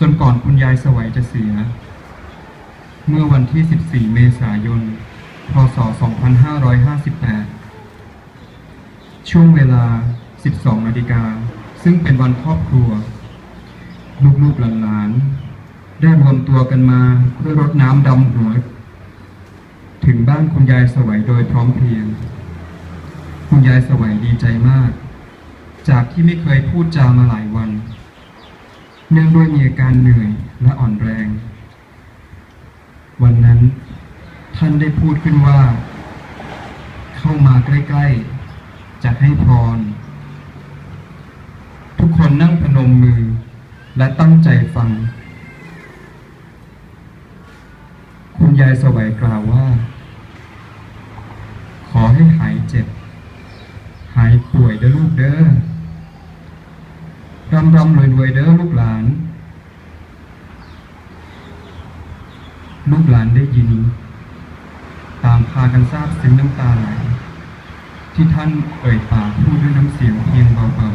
จนก่อนคุณยายสวัยจะเสีย เมื่อวันที่ 14 เมษายน พศ 2558 ช่วงเวลา 12 นาฬิกา ซึ่งเป็นวันครอบครัว ลูกๆหลานๆ ได้รวมตัวกันมาเพื่อรดน้ำดำหัว ถึงบ้านคุณยายสวัยโดยพร้อมเพรียง คุณยายสวัยดีใจมาก จากที่ไม่เคยพูดจามาหลายวัน เนื่องด้วยมีอาการเหนื่อยและอ่อนแรง วันนั้นท่านได้พูดขึ้นว่า เข้ามาใกล้ๆ จะให้พร ทุกคนนั่งพนมมือ และตั้งใจฟัง คุณยายสวัยกล่าวว่า ขอให้หายเจ็บ หายป่วยเด้อลูกเด้อำร่ำรวยรวยเด้อลูกหลาน ลูกหลานได้ยิน ตามพากันทราบซึ้งน้ำตาไหลที่ท่านเอ่ยปากพูดด้วยน้ำเสียงเพียงเบา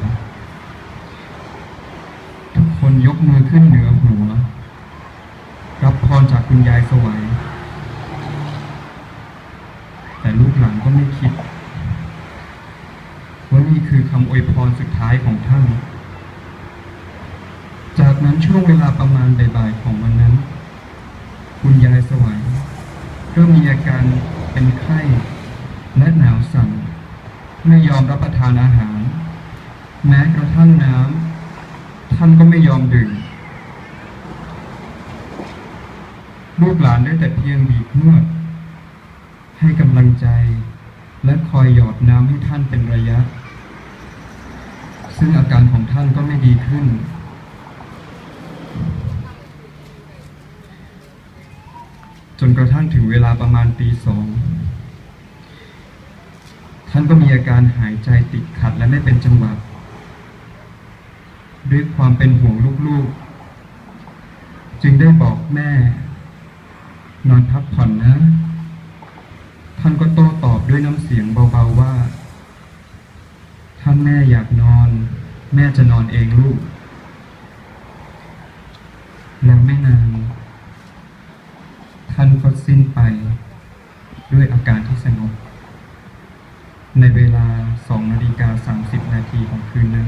ๆ ทุกคนยกมือขึ้นเหนือหัว รับพรจากคุณยายสวัย แต่ลูกหลานก็ไม่คิด ว่านี่คือคำอวยพรสุดท้ายของท่าน นั้นช่วงเวลาประมาณบ่ายๆของวันนั้น คุณยายสวัยเริ่มมีอาการเป็นไข้และหนาวสั่น ไม่ยอมรับประทานอาหาร แม้กระทั่งน้ำท่านก็ไม่ยอมดื่มลูกหลานได้แต่เพียงบีบนวดให้กำลังใจ และคอยหยอดน้ำให้ท่านเป็นระยะ ซึ่งอาการของท่านก็ไม่ดีขึ้น จนกระทั่งถึงเวลาประมาณตีสอง ท่านก็มีอาการหายใจติดขัดและไม่เป็นจังหวะ ด้วยความเป็นห่วงลูกๆ จึงได้บอกแม่ นอนพักผ่อนนะ ท่านก็โต้ตอบด้วยน้ำเสียงเบาๆว่า ถ้าแม่อยากนอน แม่จะนอนเองลูก แล้วไม่นาน ท่านก็สิ้นไปด้วยอาการที่สงบ ในเวลาสองนาฬิกาสามสิบนาทีของคืนนั้น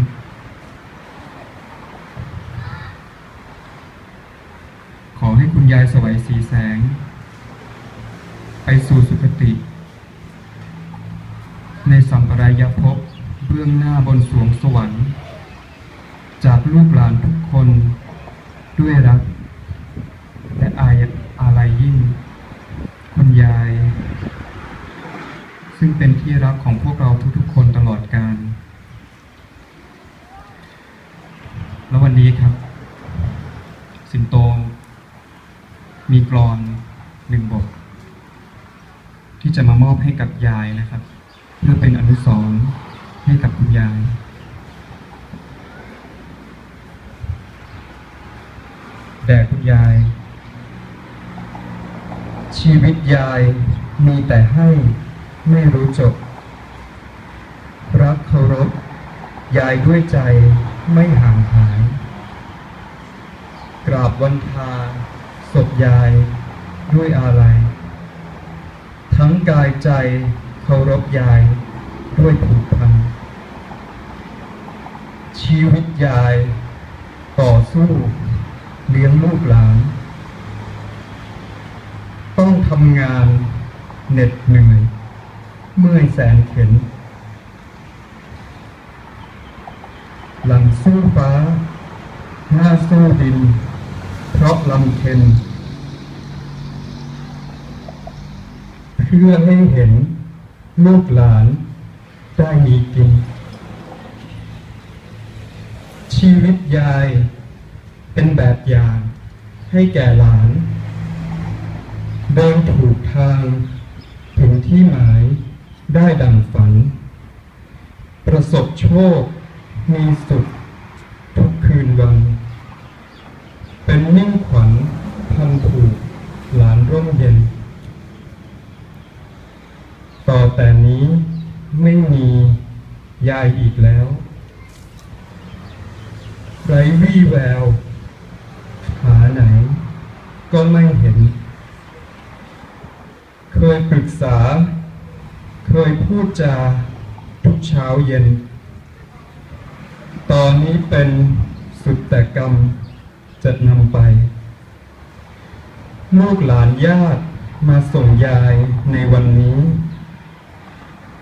ขอให้คุณยายสวัยสีแสง ไปสู่สุคติ ในสัมปรายภพเบื้องหน้าบนสวงสวรรค์ จากลูกหลานทุกคน ด้วยรัก และอายอะไรยยิ่ง คุณยาย ซึ่งเป็นที่รักของพวกเราทุกๆ คนตลอดกาลแล้ววันนี้ครับ สิงโต มีกรอนหนึ่งบท ที่จะมามอบให้กับยายนะครับ เพื่อเป็นอนุสรณ์ให้กับคุณยาย แด่คุณยาย ชีวิตยายมีแต่ให้ไม่รู้จบ รักเคารพยายด้วยใจไม่ห่างหาย กราบวันทาศพยายด้วยอาลัยทั้งกายใจเคารพยายด้วยผูกพัน ชีวิตยายต่อสู้ เลี้ยงลูกหลาน ต้องทำงานเหน็ดเหนื่อย เมื่อยแสนเข็น หลังสู้ฟ้า หน้าสู้ดิน เพราะลำเค็นเพื่อให้เห็นลูกหลานได้มีกิน ชีวิตยาย เป็นแบบอย่างให้แก่หลาน เดินถูกทาง ถึงที่หมายได้ดังฝัน ประสบโชคมีสุขทุกคืนวัน เป็นมิ่งขวัญพันผูกหลานร่มเย็น ต่อแต่นี้ไม่มียายอีกแล้วไร้วี่แวว ก็ไม่เห็น เคยปรึกษา เคยพูดจาทุกเช้าเย็น ตอนนี้เป็นสุดแต่กรรมจะนำไป ลูกหลานญาติมาส่งยายในวันนี้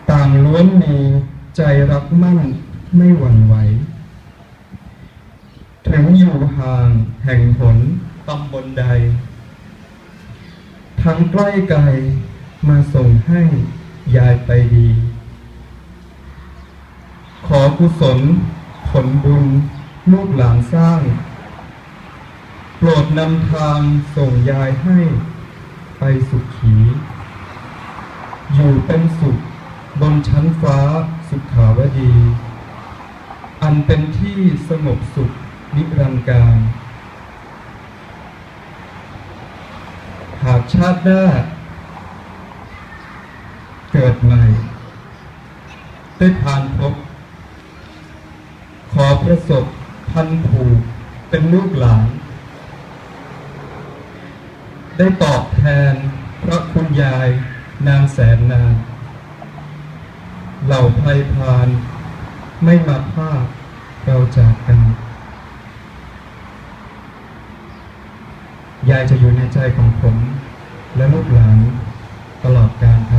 ต่างล้วนมีใจรักมั่นไม่หวั่นไหว ถึงอยู่ห่างแห่งหน ตำบลใด ทั้งใกล้ไกลมาส่งให้ยายไปดี ขอกุศล ผลบุญ ลูกหลานสร้าง โปรดนำทางส่งยายให้ไปสุขขี อยู่เป็นสุขบนชั้นฟ้าสุขาวดี อันเป็นที่สงบสุขนิรันดร์การ หากชาติหน้า เกิดใหม่ ได้ผ่านพบ ขอประสบพันผูกเป็นลูกหลาน ได้ตอบแทนพระคุณยายนางแสนนานเหล่าไพรพานไม่มาพลาดเราจากกัน ยายจะอยู่ในใจของผม และลูกหลานตลอดกาลครับ